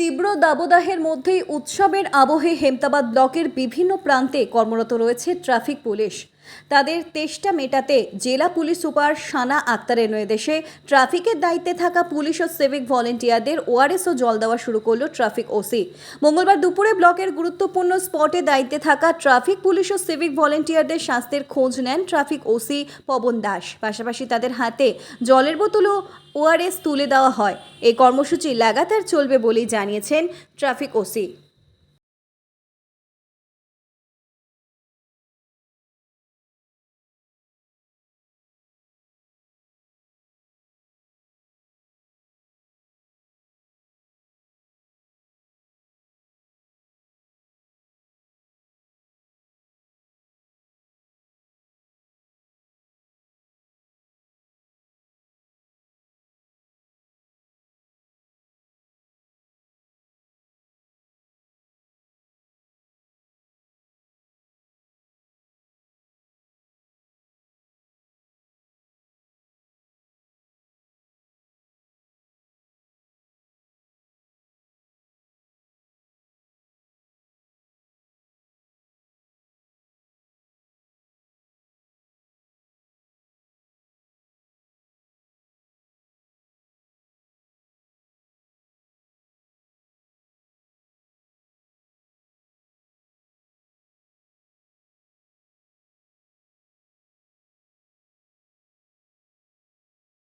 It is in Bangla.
তীব্র দাবদাহের মধ্যেই উৎসবের আবহে হেমতাবাদ ব্লকের বিভিন্ন প্রান্তে কর্মরত রয়েছে ট্রাফিক পুলিশ। তাদের তেষ্টা মেটাতে জেলা পুলিশ সুপার সানা আক্তারের নির্দেশে ট্রাফিকের দায়িত্বে থাকা পুলিশ ও সিভিক ভলেন্টিয়ারদের ওআরএস ও জল দেওয়া শুরু করল ট্রাফিক ওসি মঙ্গলবার দুপুরে ব্লকের গুরুত্বপূর্ণ স্পটে দায়িত্বে থাকা ট্রাফিক পুলিশ ও সিভিক ভলেন্টিয়ারদের স্বাস্থ্যের খোঁজ নেন ট্রাফিক ওসি পবন দাস। পাশাপাশি তাদের হাতে জলের বোতল ও ওআরএস তুলে দেওয়া হয়। এই কর্মসূচি লাগাতার চলবে বলেই জানিয়েছেন ট্রাফিক ওসি